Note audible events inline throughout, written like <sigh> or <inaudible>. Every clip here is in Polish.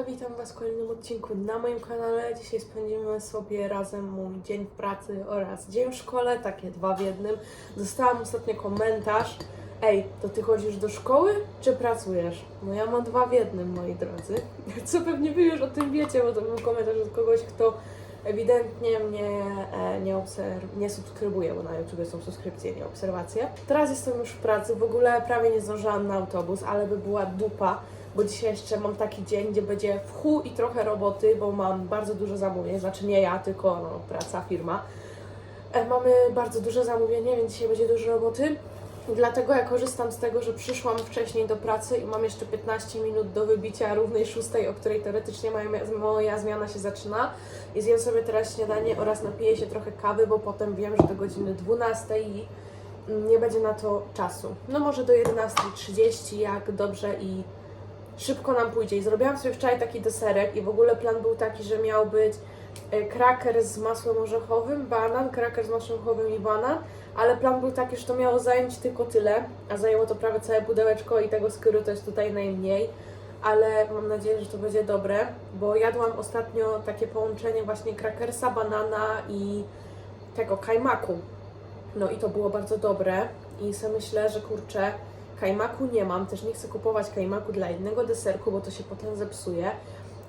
Witam Was w kolejnym odcinku na moim kanale. Dzisiaj spędzimy sobie razem mój dzień w pracy oraz dzień w szkole, takie dwa w jednym. Dostałam ostatnio komentarz. Ej, to Ty chodzisz do szkoły czy pracujesz? No ja mam dwa w jednym, moi drodzy. <laughs> Co pewnie Wy już o tym wiecie, bo to był komentarz od kogoś, kto ewidentnie mnie e, nie, obserw- nie subskrybuje, bo na YouTube są subskrypcje, nie obserwacje. Teraz jestem już w pracy, w ogóle prawie nie zdążyłam na autobus, ale by była dupa, bo dzisiaj jeszcze mam taki dzień, gdzie będzie w chu i trochę roboty, bo mam bardzo dużo zamówień, znaczy nie ja, tylko no, praca, firma. E, Mamy bardzo duże zamówienie, więc dzisiaj będzie dużo roboty. Dlatego ja korzystam z tego, że przyszłam wcześniej do pracy i mam jeszcze 15 minut do wybicia równej szóstej, o której teoretycznie moja, moja zmiana się zaczyna. I zjem sobie teraz śniadanie oraz napiję się trochę kawy, bo potem wiem, że do godziny 12 i nie będzie na to czasu. No może do 11.30, jak dobrze i szybko nam pójdzie. I zrobiłam sobie wczoraj taki deserek i w ogóle plan był taki, że miał być e, kraker z masłem orzechowym, banan, kraker z masłem orzechowym i banan, ale plan był taki, że to miało zająć tylko tyle, a zajęło to prawie całe pudełeczko i tego skyru to jest tutaj najmniej, ale mam nadzieję, że to będzie dobre, bo jadłam ostatnio takie połączenie właśnie krakersa, banana i tego kajmaku. No i to było bardzo dobre i sobie myślę, że kurczę, kajmaku nie mam, też nie chcę kupować kajmaku dla innego deserku, bo to się potem zepsuje.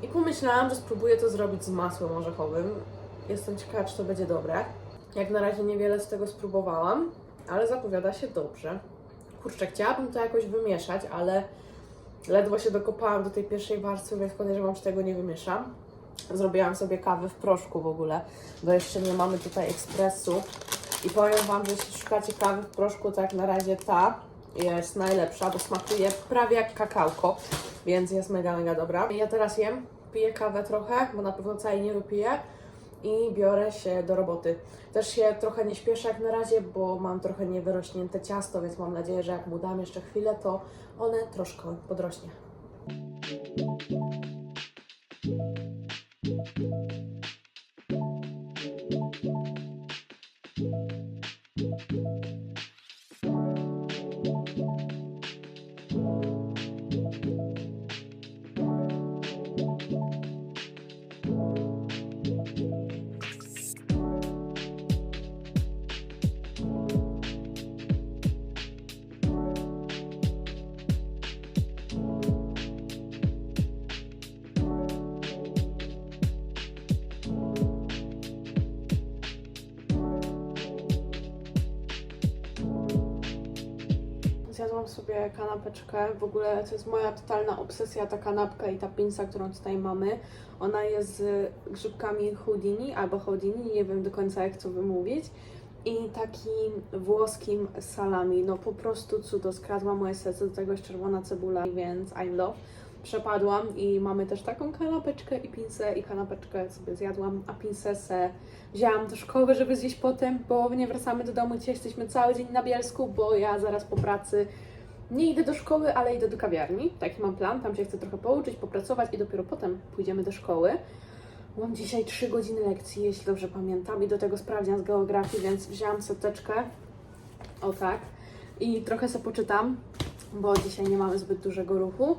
I pomyślałam, że spróbuję to zrobić z masłem orzechowym. Jestem ciekawa, czy to będzie dobre. Jak na razie niewiele z tego spróbowałam, ale zapowiada się dobrze. Kurczę, chciałabym to jakoś wymieszać, ale ledwo się dokopałam do tej pierwszej warstwy, więc podejrzewam, że tego nie wymieszam. Zrobiłam sobie kawę w proszku w ogóle, bo jeszcze nie mamy tutaj ekspresu. I powiem Wam, że jeśli szukacie kawy w proszku, to jak na razie ta jest najlepsza, bo smakuje prawie jak kakałko, więc jest mega, mega dobra. Ja teraz jem, piję kawę trochę, bo na pewno całej nie wypiję i biorę się do roboty. Też się trochę nie śpieszę jak na razie, bo mam trochę niewyrośnięte ciasto, więc mam nadzieję, że jak mu dam jeszcze chwilę, to one troszkę podrośnie. Sobie kanapeczkę. W ogóle to jest moja totalna obsesja, ta kanapka i ta pinsa, którą tutaj mamy. Ona jest z grzybkami Houdini albo Houdini, nie wiem do końca jak to wymówić. I takim włoskim salami. No po prostu cudo. Skradła moje serce, do tego jest czerwona cebula, więc I love. Przepadłam i mamy też taką kanapeczkę i pinsę i kanapeczkę sobie zjadłam, a pinsę se wzięłam do szkoły, żeby zjeść potem, bo nie wracamy do domu. Dzisiaj jesteśmy cały dzień na Bielsku, bo ja zaraz po pracy nie idę do szkoły, ale idę do kawiarni. Taki mam plan, tam się chcę trochę pouczyć, popracować i dopiero potem pójdziemy do szkoły. Mam dzisiaj 3 godziny lekcji, jeśli dobrze pamiętam, i do tego sprawdzian z geografii, więc wzięłam seteczkę. O tak. I trochę sobie poczytam, bo dzisiaj nie mamy zbyt dużego ruchu.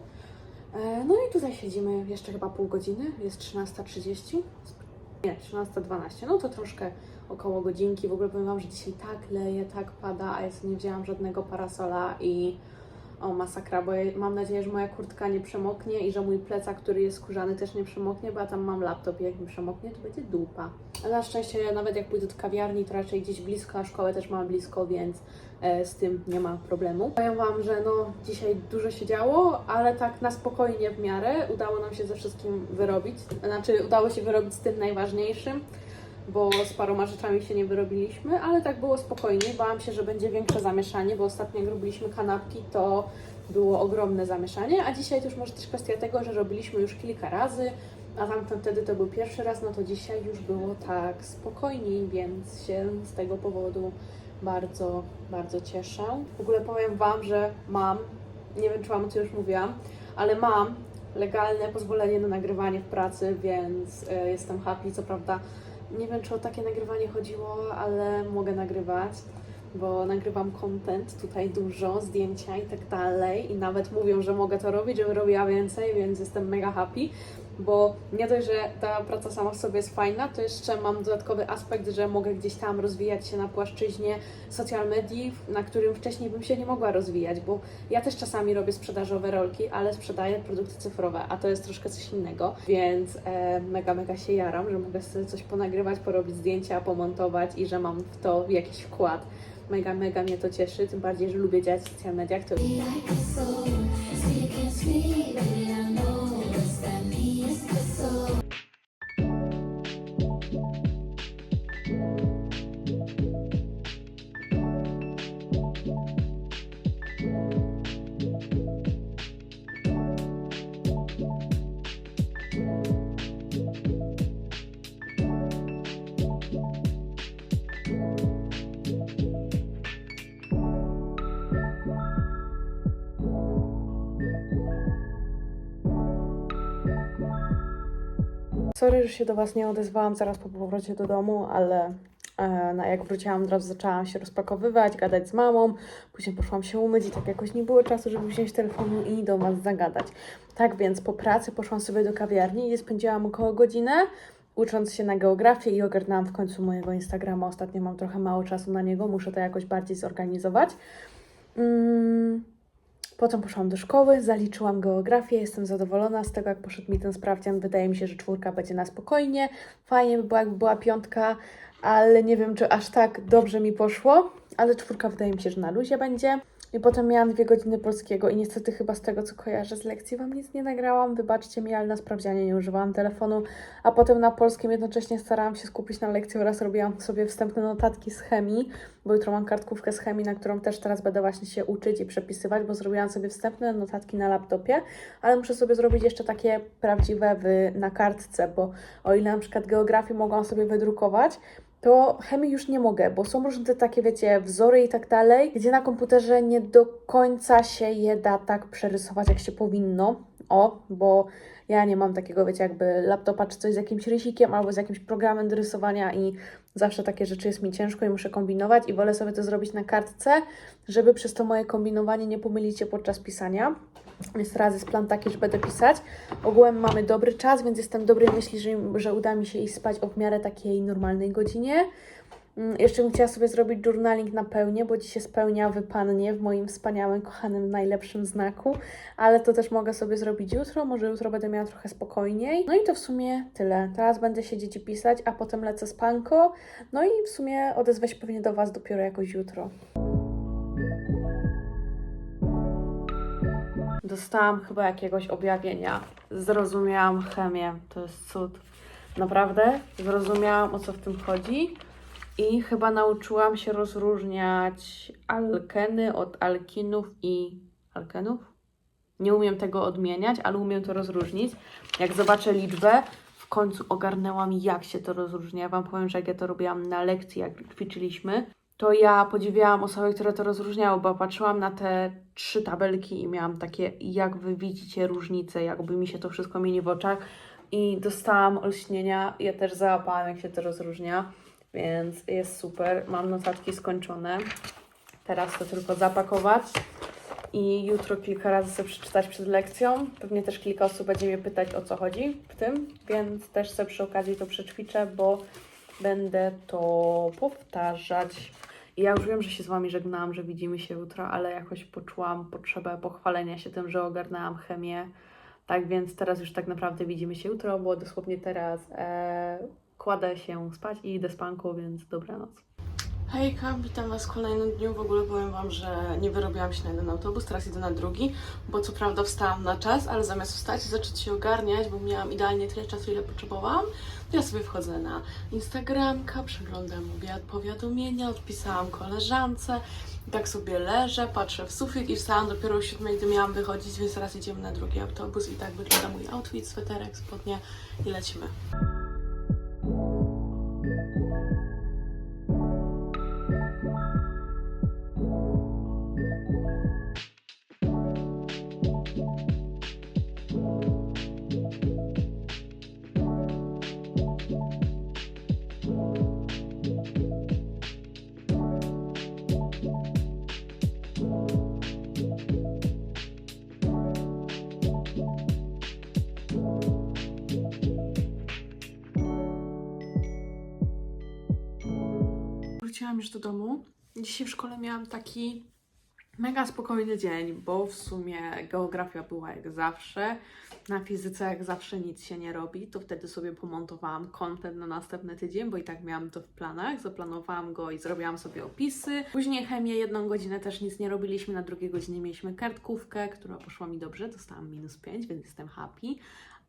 E, No i tutaj siedzimy jeszcze chyba pół godziny, jest 13.30. Nie, 13.12. No to troszkę około godzinki. W ogóle powiem Wam, że dzisiaj tak leje, tak pada, a ja sobie nie wzięłam żadnego parasola i o masakra, bo ja mam nadzieję, że moja kurtka nie przemoknie i że mój plecak, który jest skórzany też nie przemoknie, bo ja tam mam laptop i jak mi przemoknie, to będzie dupa. Na szczęście nawet jak pójdę do kawiarni, to raczej gdzieś blisko, a szkołę też mam blisko, więc e, z tym nie ma problemu. Powiem Wam, że no dzisiaj dużo się działo, ale tak na spokojnie w miarę udało nam się ze wszystkim wyrobić. Znaczy udało się wyrobić z tym najważniejszym, bo z paroma rzeczami się nie wyrobiliśmy, ale tak było spokojnie. Bałam się, że będzie większe zamieszanie, bo ostatnio jak robiliśmy kanapki, to było ogromne zamieszanie, a dzisiaj to już może też kwestia tego, że robiliśmy już kilka razy, a tamten wtedy to był pierwszy raz, no to dzisiaj już było tak spokojniej, więc się z tego powodu bardzo, bardzo cieszę. W ogóle powiem Wam, że mam, nie wiem czy Wam o tym już mówiłam, ale mam legalne pozwolenie na nagrywanie w pracy, więc e, jestem happy. Co prawda, nie wiem czy o takie nagrywanie chodziło, ale mogę nagrywać. bo nagrywam content tutaj dużo, zdjęcia i tak dalej i nawet mówią, że mogę to robić, żebym robiła więcej, więc jestem mega happy, bo nie dość, że ta praca sama w sobie jest fajna, to jeszcze mam dodatkowy aspekt, że mogę gdzieś tam rozwijać się na płaszczyźnie social medii, na którym wcześniej bym się nie mogła rozwijać, bo ja też czasami robię sprzedażowe rolki, ale sprzedaję produkty cyfrowe, a to jest troszkę coś innego, więc e, mega, mega się jaram, że mogę sobie coś ponagrywać, porobić zdjęcia, pomontować i że mam w to jakiś wkład. Mega, mega mnie to cieszy, tym bardziej, że lubię działać w social mediach, to Sorry, że się do Was nie odezwałam zaraz po powrocie do domu, ale e, no, jak wróciłam, od razu zaczęłam się rozpakowywać, gadać z mamą. Później poszłam się umyć i tak jakoś nie było czasu, żeby wziąć telefonu i do Was zagadać. Tak więc po pracy poszłam sobie do kawiarni i spędziłam około godzinę ucząc się na geografię i ogarnęłam w końcu mojego Instagrama. Ostatnio mam trochę mało czasu na niego, muszę to jakoś bardziej zorganizować. Mm. Potem poszłam do szkoły, zaliczyłam geografię, jestem zadowolona z tego, jak poszedł mi ten sprawdzian. Wydaje mi się, że czwórka będzie na spokojnie. Fajnie by było, jakby była piątka, ale nie wiem, czy aż tak dobrze mi poszło. Ale czwórka wydaje mi się, że na luzie będzie. I potem miałam dwie godziny polskiego i niestety chyba z tego, co kojarzę z lekcji, Wam nic nie nagrałam. Wybaczcie mi, ale na sprawdzianie nie używałam telefonu. A potem na polskim jednocześnie starałam się skupić na lekcji oraz robiłam sobie wstępne notatki z chemii, bo jutro mam kartkówkę z chemii, na którą też teraz będę właśnie się uczyć i przepisywać, bo zrobiłam sobie wstępne notatki na laptopie, ale muszę sobie zrobić jeszcze takie prawdziwe w, na kartce, bo o ile na przykład geografię mogłam sobie wydrukować, to chemii już nie mogę, bo są różne takie, wiecie, wzory i tak dalej, gdzie na komputerze nie do końca się je da tak przerysować, jak się powinno. O, bo ja nie mam takiego, wiecie, jakby laptopa czy coś z jakimś rysikiem albo z jakimś programem do rysowania i zawsze takie rzeczy jest mi ciężko i muszę kombinować i wolę sobie to zrobić na kartce, żeby przez to moje kombinowanie nie pomylić się podczas pisania. Więc teraz jest plan taki, że będę pisać. Ogółem mamy dobry czas, więc jestem dobrej myśli, że, że uda mi się iść spać o w miarę takiej normalnej godzinie. Mm, Jeszcze bym chciała sobie zrobić journaling na pełnię, bo dziś się spełnia wypannie w moim wspaniałym, kochanym, najlepszym znaku, ale to też mogę sobie zrobić jutro, może jutro będę miała trochę spokojniej. No i to w sumie tyle. Teraz będę siedzieć i pisać, a potem lecę spanko, no i w sumie odezwę się pewnie do Was dopiero jakoś jutro. Dostałam chyba jakiegoś objawienia. Zrozumiałam chemię. To jest cud. Naprawdę zrozumiałam o co w tym chodzi i chyba nauczyłam się rozróżniać alkeny od alkinów i alkenów. Nie umiem tego odmieniać, ale umiem to rozróżnić. Jak zobaczę liczbę, w końcu ogarnęłam, jak się to rozróżnia. Ja Wam powiem, że jak ja to robiłam na lekcji, jak ćwiczyliśmy, to ja podziwiałam osoby, które to rozróżniały, bo patrzyłam na te trzy tabelki i miałam takie, jak Wy widzicie różnice, jakby mi się to wszystko mieni w oczach i dostałam olśnienia. Ja też załapałam, jak się to rozróżnia, więc jest super. Mam notatki skończone. Teraz to tylko zapakować i jutro kilka razy sobie przeczytać przed lekcją. Pewnie też kilka osób będzie mnie pytać, o co chodzi w tym, więc też sobie przy okazji to przećwiczę, bo będę to powtarzać. I ja już wiem, że się z Wami żegnałam, że widzimy się jutro, ale jakoś poczułam potrzebę pochwalenia się tym, że ogarnęłam chemię. Tak więc teraz już tak naprawdę widzimy się jutro, bo dosłownie teraz e, kładę się spać i idę spanku, więc dobranoc. Hejka, witam Was w kolejnym dniu. W ogóle powiem Wam, że nie wyrobiłam się na jeden autobus, teraz idę na drugi, bo co prawda wstałam na czas, ale zamiast wstać i zacząć się ogarniać, bo miałam idealnie tyle czasu, ile potrzebowałam, to ja sobie wchodzę na Instagramka, przeglądam powiadomienia, odpisałam koleżance, tak sobie leżę, patrzę w sufit i wstałam dopiero o 7, gdy miałam wychodzić, więc teraz idziemy na drugi autobus i tak wygląda mój outfit, sweterek, spodnie i lecimy. Domu. Dzisiaj w szkole miałam taki mega spokojny dzień, bo w sumie geografia była jak zawsze. Na fizyce jak zawsze nic się nie robi, to wtedy sobie pomontowałam content na następny tydzień, bo i tak miałam to w planach. Zaplanowałam go i zrobiłam sobie opisy. Później chemię jedną godzinę też nic nie robiliśmy, na drugiej godzinie mieliśmy kartkówkę, która poszła mi dobrze, dostałam minus 5, więc jestem happy.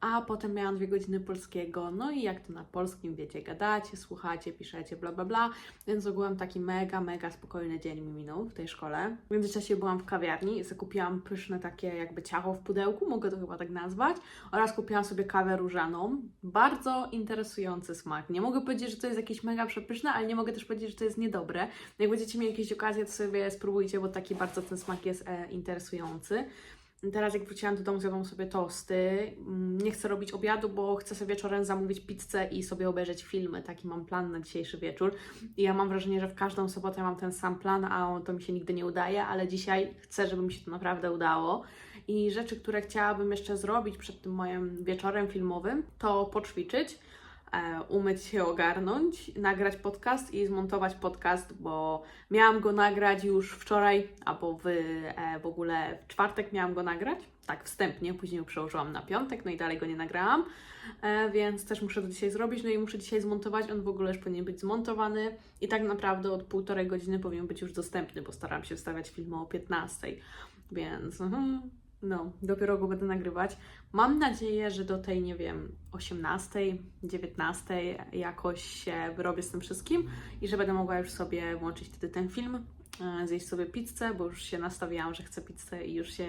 A potem miałam dwie godziny polskiego, no i jak to na polskim wiecie, gadacie, słuchacie, piszecie, bla bla bla, więc ogółem taki mega, mega spokojny dzień mi minął w tej szkole. W międzyczasie byłam w kawiarni i zakupiłam pyszne takie jakby ciacho w pudełku, mogę to chyba tak nazwać, oraz kupiłam sobie kawę różaną. Bardzo interesujący smak. Nie mogę powiedzieć, że to jest jakieś mega przepyszne, ale nie mogę też powiedzieć, że to jest niedobre. Jak będziecie mieli jakieś okazje, to sobie spróbujcie, bo taki bardzo ten smak jest e, interesujący. Teraz jak wróciłam do domu, zjadłam sobie tosty. Mm, Nie chcę robić obiadu, bo chcę sobie wieczorem zamówić pizzę i sobie obejrzeć filmy. Taki mam plan na dzisiejszy wieczór. I ja mam wrażenie, że w każdą sobotę mam ten sam plan, a to mi się nigdy nie udaje, ale dzisiaj chcę, żeby mi się to naprawdę udało. I rzeczy, które chciałabym jeszcze zrobić przed tym moim wieczorem filmowym, to poćwiczyć, umyć się, ogarnąć, nagrać podcast i zmontować podcast, bo miałam go nagrać już wczoraj, albo w, e, w ogóle w czwartek miałam go nagrać, tak wstępnie, później go przełożyłam na piątek, no i dalej go nie nagrałam, e, więc też muszę to dzisiaj zrobić, no i muszę dzisiaj zmontować, on w ogóle już powinien być zmontowany i tak naprawdę od półtorej godziny powinien być już dostępny, bo staram się wstawiać filmy o 15, więc mhm, no, dopiero go będę nagrywać. Mam nadzieję, że do tej, nie wiem, 18, 19 jakoś się wyrobię z tym wszystkim i że będę mogła już sobie włączyć wtedy ten film, e, zjeść sobie pizzę, bo już się nastawiałam, że chcę pizzę i już się,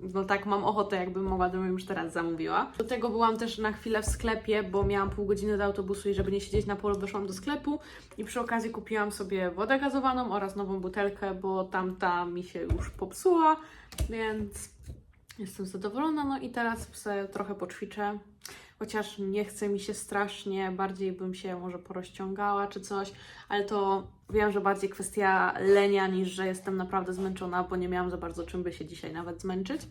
no tak mam ochotę, jakbym mogła, to bym już teraz zamówiła. Do tego byłam też na chwilę w sklepie, bo miałam pół godziny do autobusu i żeby nie siedzieć na polu, weszłam do sklepu i przy okazji kupiłam sobie wodę gazowaną oraz nową butelkę, bo tamta mi się już popsuła, więc jestem zadowolona. No i teraz sobie trochę poćwiczę. Chociaż nie chce mi się strasznie, bardziej bym się może porozciągała czy coś, ale to wiem, że bardziej kwestia lenia niż że jestem naprawdę zmęczona, bo nie miałam za bardzo czym by się dzisiaj nawet zmęczyć,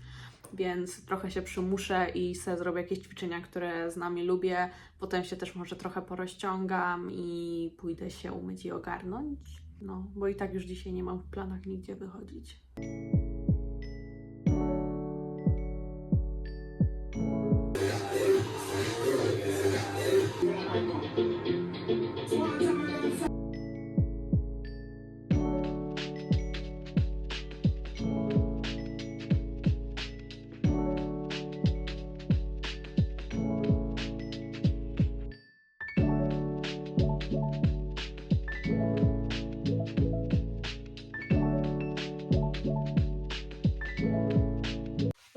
więc trochę się przymuszę i sobie zrobię jakieś ćwiczenia, które znam i lubię. Potem się też może trochę porozciągam i pójdę się umyć i ogarnąć. No, bo i tak już dzisiaj nie mam w planach nigdzie wychodzić.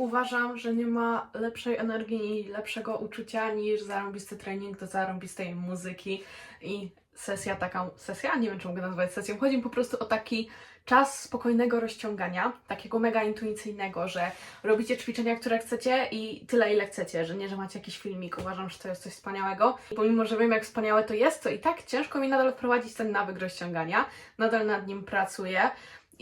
Uważam, że nie ma lepszej energii i lepszego uczucia niż zarąbisty trening do zarąbistej muzyki i sesja taka, sesja? Nie wiem, czy mogę nazwać sesją. Chodzi mi po prostu o taki czas spokojnego rozciągania, takiego mega intuicyjnego, że robicie ćwiczenia, które chcecie i tyle, ile chcecie, że nie, że macie jakiś filmik. Uważam, że to jest coś wspaniałego. I pomimo, że wiem, jak wspaniałe to jest, to i tak ciężko mi nadal wprowadzić ten nawyk rozciągania. Nadal nad nim pracuję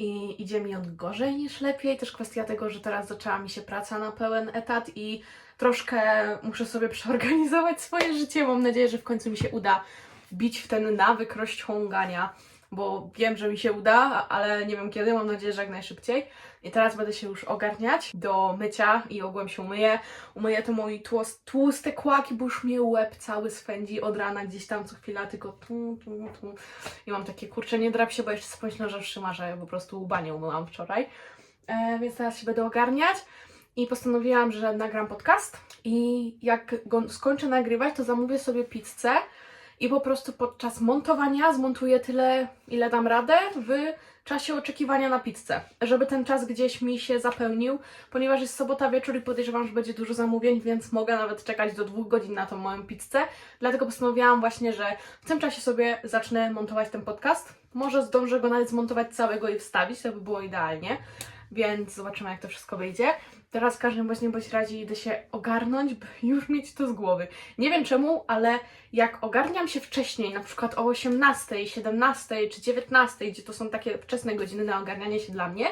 i idzie mi on gorzej niż lepiej. Też kwestia tego, że teraz zaczęła mi się praca na pełen etat i troszkę muszę sobie <laughs> przeorganizować swoje życie. Mam nadzieję, że w końcu mi się uda wbić w ten nawyk rozciągania, bo wiem, że mi się uda, ale nie wiem kiedy. Mam nadzieję, że jak najszybciej. I teraz będę się już ogarniać do mycia i ogółem się umyję. Umyję te moje tłust, tłuste kłaki, bo już mnie łeb cały swędzi od rana gdzieś tam co chwila, tylko tu, tu, tu. I mam takie, kurczę, nie drap się, bo jeszcze sobie pomyślę, że trzyma, że po prostu łba nie umyłam wczoraj. E, więc teraz się będę ogarniać. I postanowiłam, że nagram podcast i jak go skończę nagrywać, to zamówię sobie pizzę i po prostu podczas montowania zmontuję tyle, ile dam radę w czasie oczekiwania na pizzę. Żeby ten czas gdzieś mi się zapełnił, ponieważ jest sobota wieczór i podejrzewam, że będzie dużo zamówień, więc mogę nawet czekać do dwóch godzin na tą moją pizzę. Dlatego postanowiłam właśnie, że w tym czasie sobie zacznę montować ten podcast. Może zdążę go nawet zmontować całego i wstawić, to by było idealnie. Więc zobaczymy, jak to wszystko wyjdzie. Teraz w każdym bądź nie bądź razie idę się ogarnąć, by <laughs> już mieć to z głowy. Nie wiem czemu, ale jak ogarniam się wcześniej, na przykład o 18, 17 czy 19, gdzie to są takie wczesne godziny na ogarnianie się dla mnie,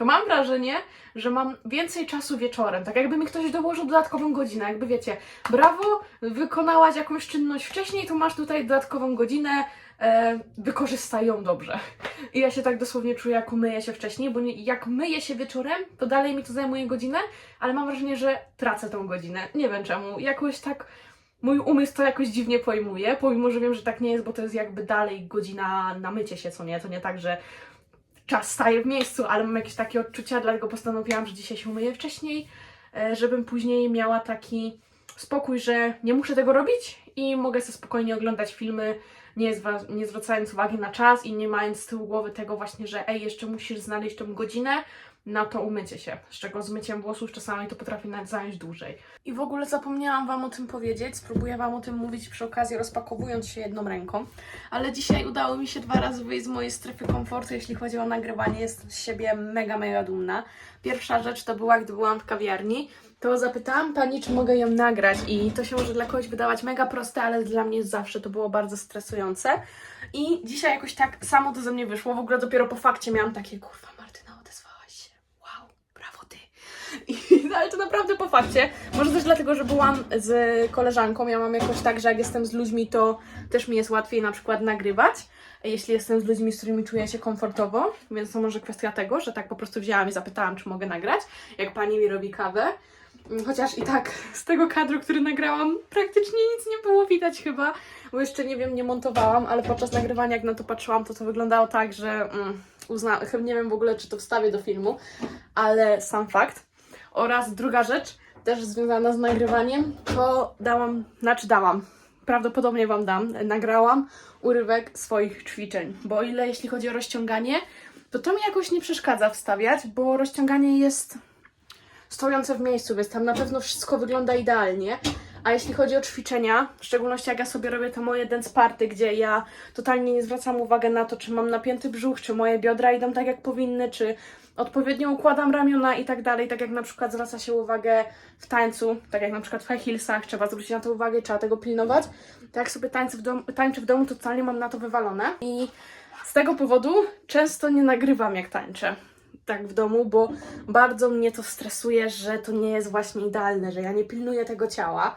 to mam wrażenie, że mam więcej czasu wieczorem. Tak jakby mi ktoś dołożył dodatkową godzinę. Jakby wiecie, brawo, wykonałaś jakąś czynność wcześniej, to masz tutaj dodatkową godzinę, e, wykorzystaj ją dobrze. I ja się tak dosłownie czuję, jak umyję się wcześniej, bo nie, jak myję się wieczorem, to dalej mi to zajmuje godzinę, ale mam wrażenie, że tracę tą godzinę. Nie wiem czemu. Jakoś tak mój umysł to jakoś dziwnie pojmuje, pomimo, że wiem, że tak nie jest, bo to jest jakby dalej godzina na mycie się, co nie? To nie tak, że czas staje w miejscu, ale mam jakieś takie odczucia, dlatego postanowiłam, że dzisiaj się umyję wcześniej, e, żebym później miała taki spokój, że nie muszę tego robić i mogę sobie spokojnie oglądać filmy, nie, zwa- nie zwracając uwagi na czas i nie mając z tyłu głowy tego właśnie, że ej, jeszcze musisz znaleźć tą godzinę na to umycie się, z czego z myciem włosów czasami to potrafi nawet zająć dłużej. I w ogóle zapomniałam Wam o tym powiedzieć, spróbuję Wam o tym mówić przy okazji rozpakowując się jedną ręką, ale dzisiaj udało mi się dwa razy wyjść z mojej strefy komfortu, jeśli chodzi o nagrywanie, jestem z siebie mega, mega dumna. Pierwsza rzecz to była, gdy byłam w kawiarni, to zapytałam pani, czy mogę ją nagrać i to się może dla kogoś wydawać mega proste, ale dla mnie zawsze to było bardzo stresujące. I dzisiaj jakoś tak samo to ze mnie wyszło. W ogóle dopiero po fakcie miałam takie, kurwa Martyna, odezwałaś się. Wow, brawo ty. I, no, ale to naprawdę po fakcie. Może też dlatego, że byłam z koleżanką. Ja mam jakoś tak, że jak jestem z ludźmi, to też mi jest łatwiej na przykład nagrywać. Jeśli jestem z ludźmi, z którymi czuję się komfortowo, więc to może kwestia tego, że tak po prostu wzięłam i zapytałam, czy mogę nagrać, jak pani mi robi kawę. Chociaż i tak z tego kadru, który nagrałam, praktycznie nic nie było widać chyba, bo jeszcze nie wiem, nie montowałam, ale podczas nagrywania, jak na to patrzyłam, to to wyglądało tak, że mm, nie wiem w ogóle, czy to wstawię do filmu, ale sam fakt. Oraz druga rzecz, też związana z nagrywaniem, to dałam, znaczy dałam, prawdopodobnie Wam dam, nagrałam urywek swoich ćwiczeń, bo o ile jeśli chodzi o rozciąganie, to to mi jakoś nie przeszkadza wstawiać, bo rozciąganie jest stojące w miejscu, więc tam na pewno wszystko wygląda idealnie. A jeśli chodzi o ćwiczenia, w szczególności jak ja sobie robię te moje dance party, gdzie ja totalnie nie zwracam uwagi na to, czy mam napięty brzuch, czy moje biodra idą tak jak powinny, czy odpowiednio układam ramiona i tak dalej, tak jak na przykład zwraca się uwagę w tańcu, tak jak na przykład w high heelsach, trzeba zwrócić na to uwagę i trzeba tego pilnować. Tak jak sobie tańczę w, dom- tańczę w domu, to totalnie mam na to wywalone i z tego powodu często nie nagrywam jak tańczę tak w domu, bo bardzo mnie to stresuje, że to nie jest właśnie idealne, że ja nie pilnuję tego ciała.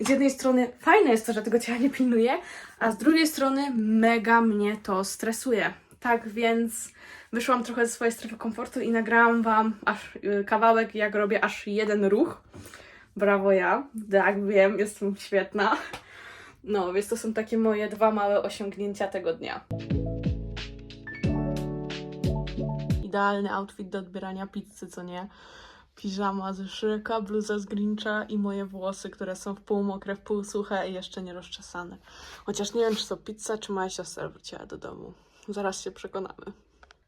Z jednej strony fajne jest to, że tego ciała nie pilnuję, a z drugiej strony mega mnie to stresuje. Tak więc wyszłam trochę ze swojej strefy komfortu i nagrałam Wam aż y, kawałek, jak robię aż jeden ruch. Brawo ja, tak wiem, jestem świetna. No, więc to są takie moje dwa małe osiągnięcia tego dnia. Idealny outfit do odbierania pizzy, co nie? Piżama ze Shreka, bluza z Grincha i moje włosy, które są w pół mokre, w pół suche i jeszcze nie rozczesane. Chociaż nie wiem, czy to pizza, czy moja siostra wróciła do domu. Zaraz się przekonamy.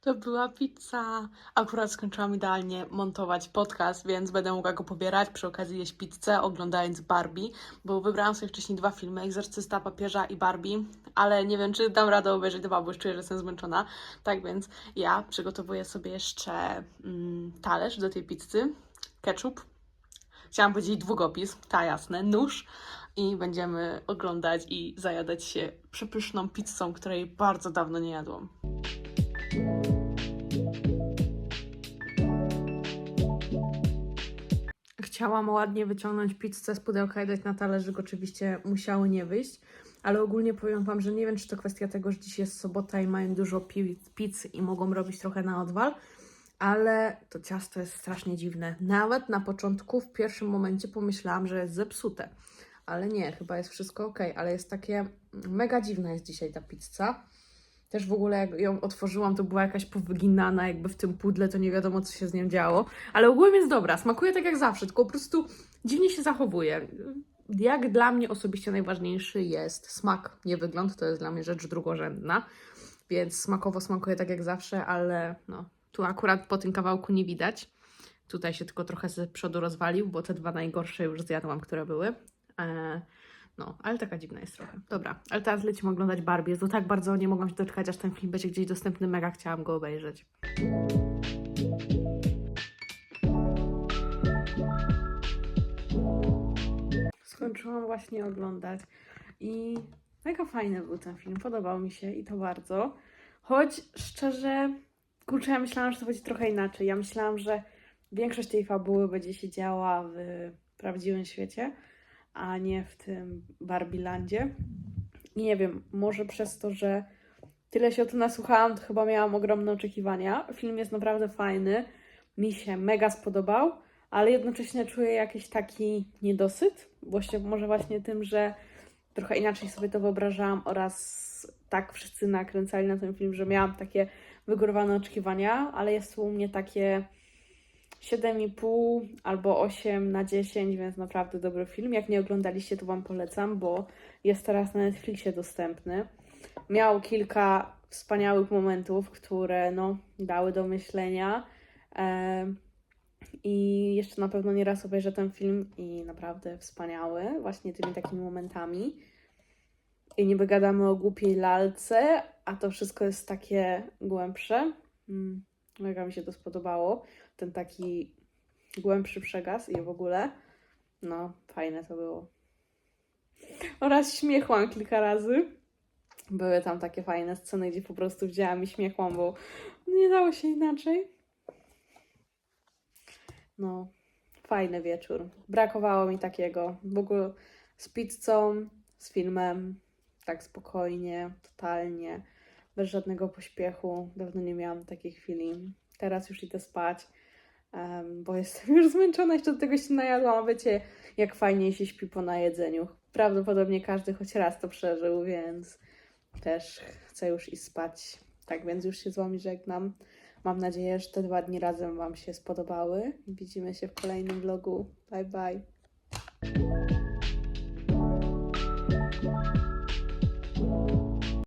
To była pizza. Akurat skończyłam idealnie montować podcast, więc będę mogła go pobierać, przy okazji jeść pizzę, oglądając Barbie, bo wybrałam sobie wcześniej dwa filmy, Egzorcysta Papieża i Barbie, ale nie wiem, czy dam radę obejrzeć dwa, bo już czuję, że jestem zmęczona. Tak więc ja przygotowuję sobie jeszcze mm, talerz do tej pizzy, ketchup, chciałam powiedzieć długopis, ta jasne, nóż i będziemy oglądać i zajadać się przepyszną pizzą, której bardzo dawno nie jadłam. Chciałam ładnie wyciągnąć pizzę z pudełka i dać na talerzyk, oczywiście musiały nie wyjść, ale ogólnie powiem Wam, że nie wiem, czy to kwestia tego, że dziś jest sobota i mają dużo pi- pizz i mogą robić trochę na odwal, ale to ciasto jest strasznie dziwne. Nawet na początku, w pierwszym momencie pomyślałam, że jest zepsute, ale nie, chyba jest wszystko ok, ale jest takie mega dziwna jest dzisiaj ta pizza. Też w ogóle jak ją otworzyłam, to była jakaś powyginana jakby w tym pudle, to nie wiadomo co się z nią działo. Ale ogółem jest dobra, smakuje tak jak zawsze, tylko po prostu dziwnie się zachowuje. Jak dla mnie osobiście najważniejszy jest smak, nie wygląd, to jest dla mnie rzecz drugorzędna. Więc smakowo smakuje tak jak zawsze, ale no, tu akurat po tym kawałku nie widać. Tutaj się tylko trochę z przodu rozwalił, bo te dwa najgorsze już zjadłam, które były. Eee, no, ale taka dziwna jest trochę. Dobra, ale teraz lecimy oglądać Barbie. To tak bardzo nie mogłam się doczekać, aż ten film będzie gdzieś dostępny. Mega chciałam go obejrzeć. Skończyłam właśnie oglądać i mega fajny był ten film. Podobał mi się i to bardzo. Choć szczerze Kurczę, ja myślałam, że to będzie trochę inaczej. Ja myślałam, że większość tej fabuły będzie się działa w prawdziwym świecie, a nie w tym Barbilandzie. Nie wiem, może przez to, że tyle się o tym nasłuchałam, to chyba miałam ogromne oczekiwania. Film jest naprawdę fajny, mi się mega spodobał, ale jednocześnie czuję jakiś taki niedosyt, właśnie może właśnie tym, że trochę inaczej sobie to wyobrażałam oraz tak wszyscy nakręcali na ten film, że miałam takie wygórowane oczekiwania, ale jest u mnie takie 7,5 albo 8 na 10, więc naprawdę dobry film. Jak nie oglądaliście, to Wam polecam, bo jest teraz na Netflixie dostępny. Miał kilka wspaniałych momentów, które no, dały do myślenia. I jeszcze na pewno nie raz obejrzę ten film i naprawdę wspaniały, właśnie tymi takimi momentami. I niby gadamy o głupiej lalce, a to wszystko jest takie głębsze. Mm, mega mi się to spodobało. Ten taki głębszy przekaz i w ogóle. No, fajne to było. Oraz śmiechłam kilka razy. Były tam takie fajne sceny, gdzie po prostu wzięłam i śmiechłam, bo nie dało się inaczej. No, fajny wieczór. Brakowało mi takiego. W ogóle z pizzą, z filmem, tak spokojnie, totalnie, bez żadnego pośpiechu. Dawno nie miałam takiej chwili. Teraz już idę spać, bo jestem <laughs> już zmęczona, jeszcze do tego się najadłam. Wiecie, jak fajnie się śpi po najedzeniu. Prawdopodobnie każdy choć raz to przeżył, więc też chcę już iść spać. Tak więc już się z Wami żegnam. Mam nadzieję, że te dwa dni razem Wam się spodobały. Widzimy się w kolejnym vlogu. Bye bye.